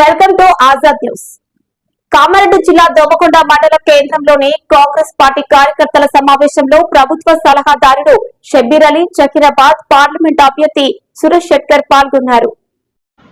Welcome to Azad news. Kamareddy జిల్లా దోమకొండ మండల కేంద్రంలోని కాంగ్రెస్ పార్టీ కార్యకర్తల సమావేశంలో ప్రభుత్వ సలహాదారుడు షబ్బీర్ అలీ జకీరాబాద్ పార్లమెంట్ అభ్యర్థి సురేష్ శెట్కర్ పాల్గొన్నారు.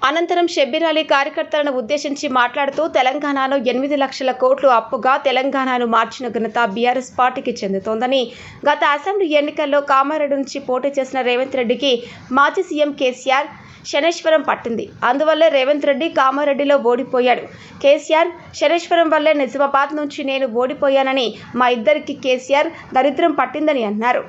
అనంతరం షబ్బీర్ అలీ కార్యకర్తలను ఉద్దేశించి మాట్లాడుతూ తెలంగాణలో ఎనిమిది లక్షల కోట్లు అప్పుగా తెలంగాణను మార్చిన ఘనత బీఆర్ఎస్ పార్టీకి చెందుతోందని గత అసెంబ్లీ ఎన్నికల్లో కామారెడ్డి నుంచి పోటీ చేసిన రేవంత్ రెడ్డికి మాజీ సీఎం కేసీఆర్ శనేశ్వరం పట్టింది. అందువల్లే రేవంత్ రెడ్డి కామారెడ్డిలో ఓడిపోయాడు. కేసీఆర్ శనేశ్వరం వల్లే నిజామాబాద్ నుంచి నేను ఓడిపోయానని మా ఇద్దరికి కేసీఆర్ దరిద్రం పట్టిందని అన్నారు.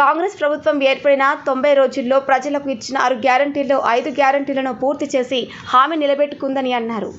కాంగ్రెస్ ప్రభుత్వం ఏర్పడిన తొంభై రోజుల్లో ప్రజలకు ఇచ్చిన ఆరు గ్యారంటీల్లో ఐదు గ్యారంటీలను పూర్తి చేసి హామీ నిలబెట్టుకుందని అన్నారు.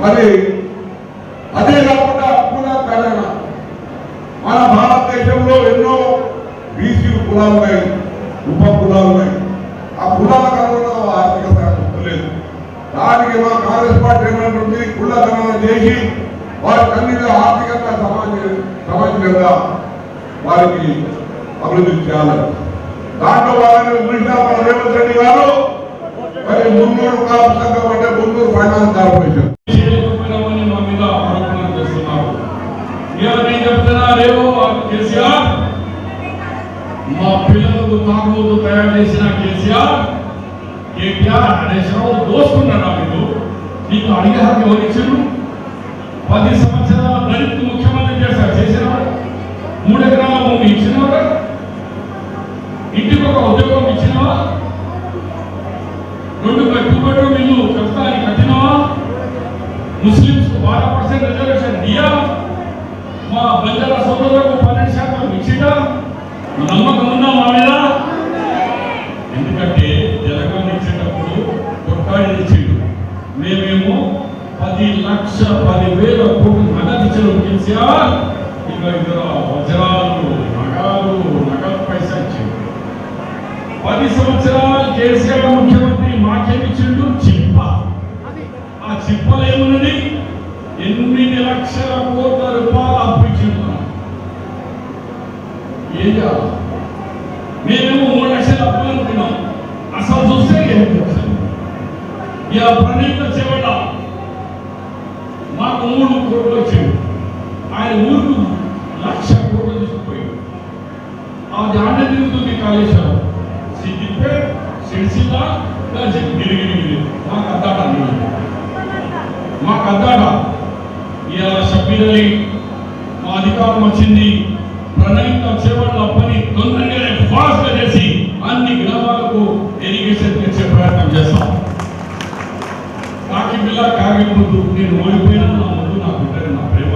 మరి అదే కాకుండా కుల గణన మన భారతదేశంలో ఎన్నో బీసీ కులాలు ఉన్నాయి ఉప కులాలు ఉన్నాయి ఆ కులాల అనుగుణంగా ఆర్థిక శాఖ లేదు దానికి మా కాంగ్రెస్ పార్టీ ఏమైనటువంటి కుల చేసి వారి అన్ని ఆర్థికంగా సమాజ సమాజంగా వారికి అభివృద్ధి చేయాలి దాంట్లో వారిని చూసినా మన రేవంత్ రెడ్డి గారు మరి మున్నూరు కాపుసంఘం అంటే మున్నూరు ఫైనాన్స్ కార్పొరేషన్. మా పిల్లలకు తాగుబోతు తయారు చేసిన కేసీఆర్ కేటీఆర్ దోసుకున్నాడా మీరు నీకు అడిగే హక్కు పది సంవత్సరాల దళిత ముఖ్యమంత్రి చేశారు చేసినవాడు మూడు ఎకరాల భూమి ఇచ్చినవాడు ఇంటికి ఒక ఉద్యోగం ఇచ్చినవా? రెండు టూ బెడ్రూమ్ ఇల్లు చెప్తానికి కట్టినవా? ముస్లిమ్స్ బారా పర్సెంట్ రిజర్వేషన్ దియా మా బంజార సోదరులకు పన్నెండు శాతం ఇచ్చిందా నమ్మకం ఉందా మా మీద? ఎందుకంటే తెలంగాణ ఇచ్చేటప్పుడు కొట్టాడి ఇచ్చిండు. మేమేమో పది లక్ష పది వేల కోట్లు నగదు ఇచ్చిన కేసీఆర్ ఇక ఇక్కడ వజ్రాలు నగాలు నగదు పైసా ఇచ్చిండు. పది సంవత్సరాలు కేసీఆర్ ముఖ్యమంత్రి ఆ ఎనిమిది లక్షల కోట్ల రూపాయలు అప్పించిండు ఏం చేయాలి మేమేమో మూడు లక్షలు అప్పు అనుకున్నాం. అసలు చూస్తే ఎనిమిది లక్షలు ఇలా ప్రణీత చెవట మాకు మూడు కోట్లు వచ్చింది. ఆయన ఊరుకు లక్ష కోట్లు తీసుకుపోయాడు. ఆ ఆండ తిరుగుతుంది కాళేశ్వరం. సిద్దిపేట్ సిరిసిల్ల గిరిగిరి. మాకు అద్దాట ఇవాళ షబ్బీర్ అలీ మా అధికారం వచ్చింది. ప్రణయిత చేపట్ల పని తొందరగానే ఫాస్ట్గా చేసి అన్ని గ్రామాలకు ఇరిగేషన్ తెచ్చే ప్రయత్నం చేస్తాం. కాకి పిల్ల కాకి ముందు నేను ఓడిపోయిన నా ముందు నాకు ఉంటుంది నా ప్రేమ